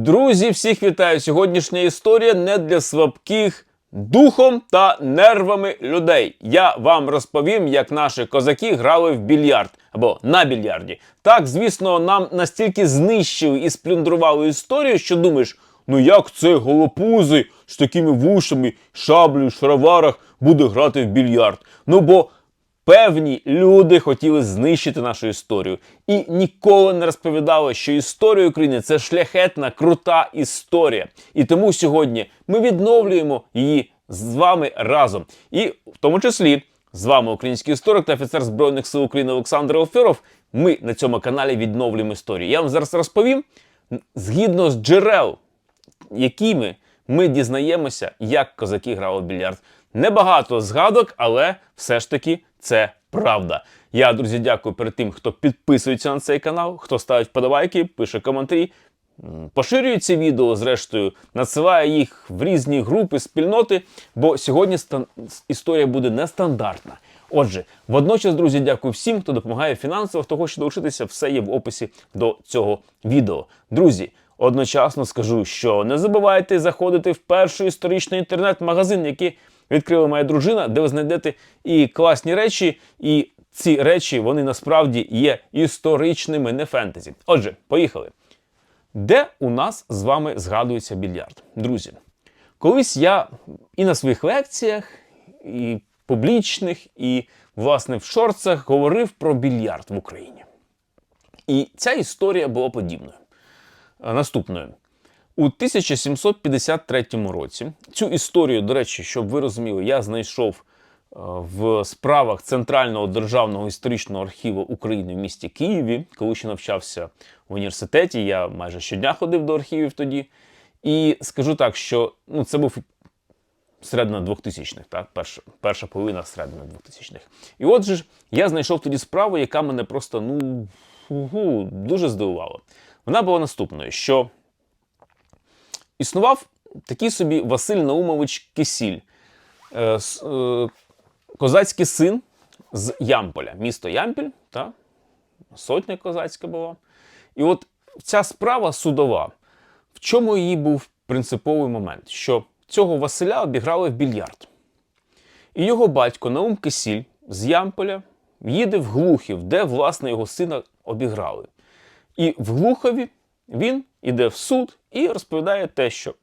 Друзі, всіх вітаю! Сьогоднішня історія не для слабких духом та нервами людей. Я вам розповім, як наші козаки грали в більярд або на більярді. Так, звісно, нам настільки знищили і сплюндрували історію, що думаєш, ну як це голопузи з такими вушами, шаблею, шароварах буде грати в більярд? Ну бо Певні люди хотіли знищити нашу історію і ніколи не розповідали, що історія України це шляхетна, крута історія. І тому сьогодні ми відновлюємо її з вами разом. І в тому числі з вами український історик та офіцер Збройних сил України Олександр Офіров. Ми на цьому каналі відновлюємо історію. Я вам зараз розповім згідно з джерел, якими ми дізнаємося, як козаки грали в більярд. Небагато згадок, але все ж таки це правда. Я, друзі, дякую перед тим, хто підписується на цей канал, хто ставить вподобайки, пише коментарі, поширює ці відео, зрештою, надсилає їх в різні групи, спільноти, бо сьогодні стан- історія буде нестандартна. Отже, водночас, друзі, дякую всім, хто допомагає фінансово, хто хоче долучитися, все є в описі до цього відео. Друзі, одночасно скажу, що не забувайте заходити в перший історичний інтернет-магазин, який відкрила моя дружина, де ви знайдете і класні речі, і ці речі вони насправді є історичними, не фентезі. Отже, поїхали. Де у нас з вами згадується більярд? Друзі, колись я і на своїх лекціях, і публічних, і, власне, в шорцах говорив про більярд в Україні. І ця історія була подібною. Наступною. У 1753 році цю історію, до речі, щоб ви розуміли, я знайшов е, в справах Центрального державного історичного архіву України в місті Києві, коли ще навчався в університеті. Я майже щодня ходив до архівів тоді. І скажу так, що ну, це був середина 2000-х, так? Перша, перша половина середини 2000-х. І отже я знайшов тоді справу, яка мене просто ну, дуже здивувала. Вона була наступною, що існував такий собі Василь Наумович Кисіль, е, е, козацький син з Ямполя, місто Ямпіль, та? сотня козацька була. І от ця справа судова, в чому її був принциповий момент? Що цього Василя обіграли в більярд. І його батько Наум Кисіль з Ямполя їде в Глухів, де, власне, його сина обіграли. І в Глухові він іде в суд і розповідає те, що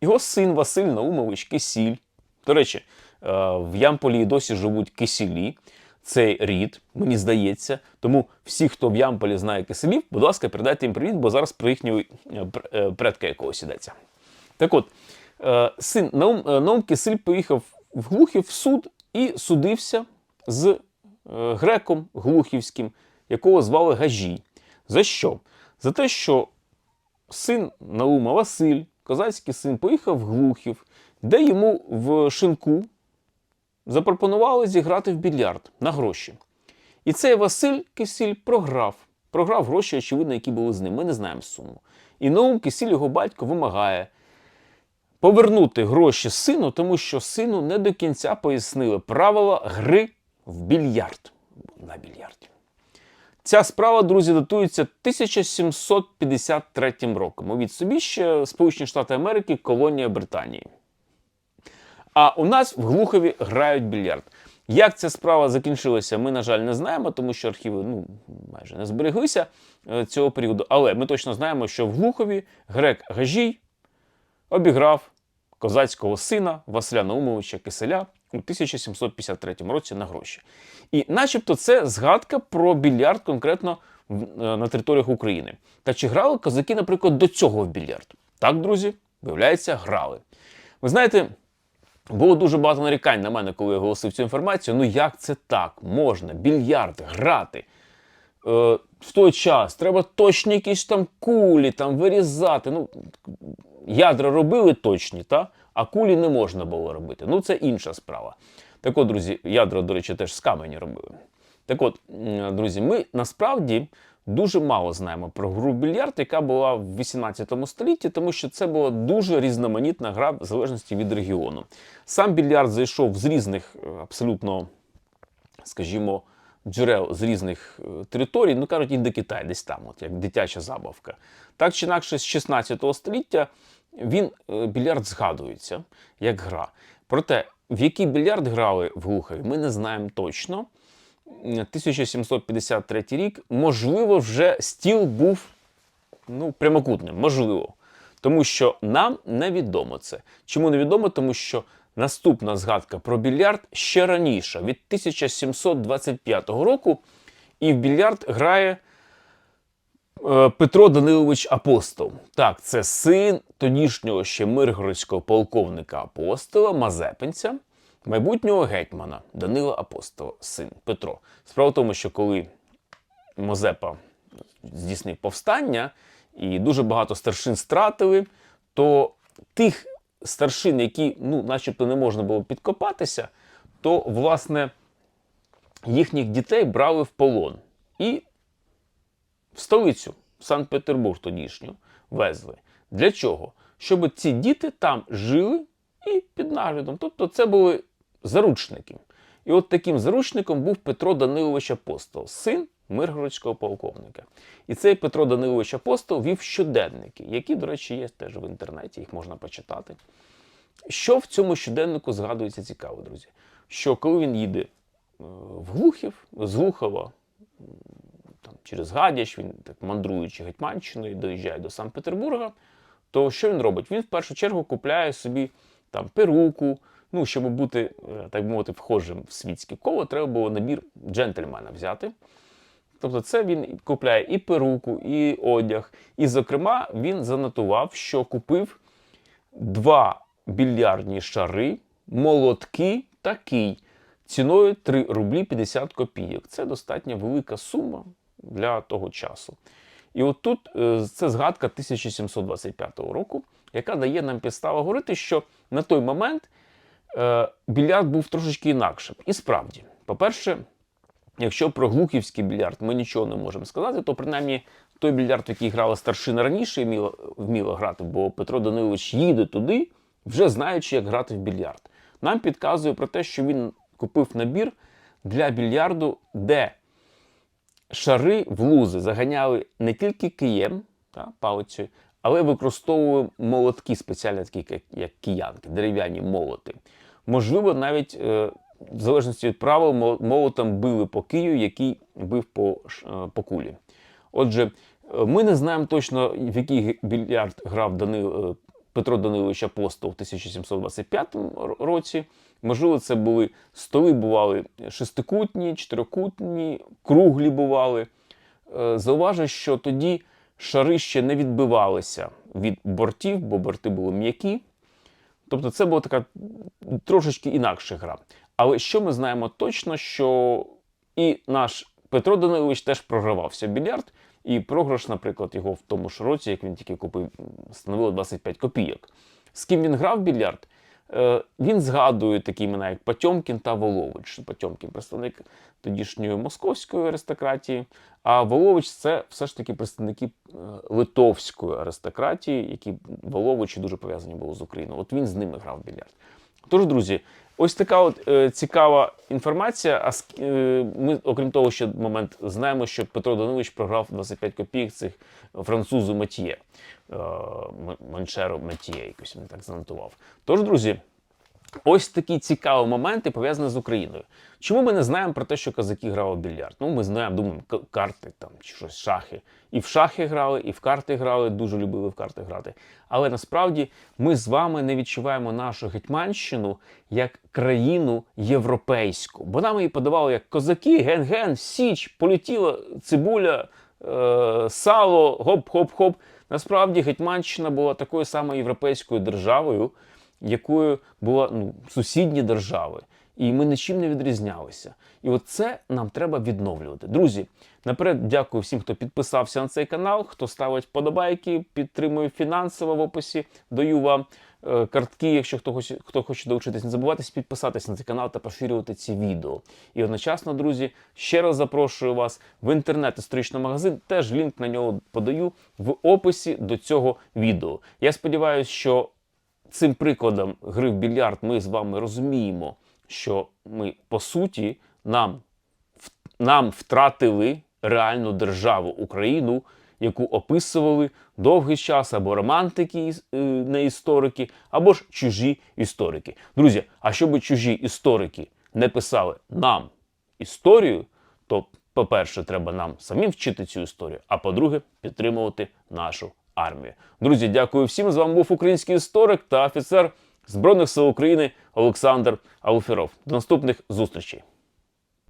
його син Василь Наумович Кисіль. До речі, е, в Ямполі досі живуть кисілі. Цей рід, мені здається. Тому всі, хто в Ямполі знає киселів, будь ласка, передайте їм привіт, бо зараз про їхнього е, е, предка якогось йдеться. Так от, син Наум, Наум Кисиль поїхав в Глухів в суд і судився з греком глухівським, якого звали Гажій. За що? За те, що син Наума Василь, козацький син, поїхав в Глухів, де йому в шинку запропонували зіграти в більярд на гроші. І цей Василь Кисіль програв. Програв гроші, очевидно, які були з ним. Ми не знаємо суму. І Наум Кисіль, його батько, вимагає повернути гроші сину, тому що сину не до кінця пояснили правила гри в більярд. На більярді. Ця справа, друзі, датується 1753 роком. Уявіть собі ще Сполучені Штати Америки, колонія Британії. А у нас в Глухові грають більярд. Як ця справа закінчилася, ми, на жаль, не знаємо, тому що архіви ну, майже не збереглися е, цього періоду. Але ми точно знаємо, що в Глухові грек Гажій обіграв козацького сина Василя Наумовича Киселя у 1753 році на гроші. І начебто це згадка про більярд конкретно е, на територіях України. Та чи грали козаки, наприклад, до цього в більярд? Так, друзі, виявляється, грали. Ви знаєте, було дуже багато нарікань на мене, коли я оголосив цю інформацію. Ну як це так? Можна більярд грати? Е, в той час треба точні якісь там кулі там вирізати. Ну, ядра робили точні, та? А кулі не можна було робити. Ну, це інша справа. Так от, друзі, ядра, до речі, теж з камені робили. Так от, друзі, ми насправді дуже мало знаємо про гру більярд, яка була в 18 столітті, тому що це була дуже різноманітна гра в залежності від регіону. Сам більярд зайшов з різних е, абсолютно, скажімо, джерел з різних е, територій, ну кажуть, Індокитай, десь там, от як дитяча забавка. Так чи інакше, з 16 століття він е, більярд згадується як гра. Проте, в який більярд грали в Глухові, ми не знаємо точно. 1753 рік, можливо, вже стіл був ну, прямокутним, можливо. Тому що нам невідомо це. Чому невідомо? Тому що наступна згадка про більярд ще раніше, від 1725 року, і в більярд грає Петро Данилович Апостол. Так, це син тодішнього ще миргородського полковника апостола Мазепинця, майбутнього гетьмана Данила Апостола, син Петро. Справа в тому, що коли Мазепа здійснив повстання, і дуже багато старшин стратили, то тих старшин, які, ну, начебто, не можна було підкопатися, то, власне, їхніх дітей брали в полон. І в столицю, Санкт-Петербург тодішню, везли. Для чого? Щоб ці діти там жили і під наглядом. Тобто це були заручники. І от таким заручником був Петро Данилович Апостол, син миргородського полковника. І цей Петро Данилович Апостол вів щоденники, які, до речі, є теж в інтернеті, їх можна почитати. Що в цьому щоденнику згадується цікаво, друзі? Що коли він їде е, в Глухів, з Глухова там, через Гадяч, він так мандруючи Гетьманщиною, доїжджає до Санкт-Петербурга, то що він робить? Він в першу чергу купляє собі там перуку. Ну, щоб бути, е, так би мовити, вхожим в світське коло, треба було набір джентльмена взяти. Тобто, це він купляє і перуку, і одяг. І, зокрема, він занотував, що купив два більярдні шари, молотки такий, ціною 3 рублі 50 копійок. Це достатньо велика сума для того часу. І от тут е, це згадка 1725 року, яка дає нам підставу говорити, що на той момент е, більярд був трошечки інакшим. І справді, по-перше, якщо про глухівський більярд ми нічого не можемо сказати, то принаймні той більярд, в який грала старшина раніше, вміла, вміла грати, бо Петро Данилович їде туди, вже знаючи, як грати в більярд. Нам підказує про те, що він купив набір для більярду, де шари в лузи заганяли не тільки києм, та, палицею, але використовували молотки спеціальні, такі як, як киянки, дерев'яні молоти. Можливо, навіть е, в залежності від правил молотом били по кию, який бив по, е, по кулі. Отже, е, ми не знаємо точно, в який більярд грав Данил, е, Петро Данилович Апостол в 1725 році. Можливо, це були столи бували шестикутні, чотирикутні, круглі бували. Е, Зауважу, що тоді шари ще не відбивалися від бортів, бо борти були м'які. Тобто це була така трошечки інакша гра. Але що ми знаємо точно, що і наш Петро Данилович теж програвався більярд, і програш, наприклад, його в тому ж році, як він тільки купив, становило 25 копійок. З ким він грав більярд? Е, Він згадує такі імена, як Потьомкін та Волович. Потьомкін представник тодішньої московської аристократії, а Волович це все ж таки представники е, литовської аристократії, які Воловичі дуже пов'язані були з Україною. От він з ними грав більярд. Тож, друзі, ось така от е, цікава інформація. А е, ми, окрім того, ще момент знаємо, що Петро Данилович програв 25 копійок цих французу Матіє, е, М- Матіє, якось він так занотував. Тож, друзі, Ось такі цікаві моменти пов'язані з Україною. Чому ми не знаємо про те, що козаки грали в більярд? Ну, ми знаємо, думаємо, карти там чи щось, шахи. І в шахи грали, і в карти грали, дуже любили в карти грати. Але насправді ми з вами не відчуваємо нашу Гетьманщину як країну європейську. Бо нам її подавали як козаки, ген-ген, січ, полетіла цибуля, е, сало, гоп-хоп-хоп. Насправді Гетьманщина була такою самою європейською державою, якою була ну, сусідні держави. І ми нічим не відрізнялися. І от це нам треба відновлювати. Друзі, наперед дякую всім, хто підписався на цей канал, хто ставить вподобайки, підтримує фінансово в описі. Даю вам е, картки, якщо хто хоче, хто хоче долучитись. Не забувайте підписатися на цей канал та поширювати ці відео. І одночасно, друзі, ще раз запрошую вас в інтернет історичний магазин. Теж лінк на нього подаю в описі до цього відео. Я сподіваюся, що цим прикладом гри в більярд ми з вами розуміємо, що ми по суті нам нам втратили реальну державу Україну, яку описували довгий час або романтики, е, не історики, або ж чужі історики. Друзі, а щоб чужі історики не писали нам історію, то, по-перше, треба нам самим вчити цю історію, а по-друге, підтримувати нашу армію. Друзі, дякую всім. З вами був український історик та офіцер Збройних сил України Олександр Алферов. До наступних зустрічей.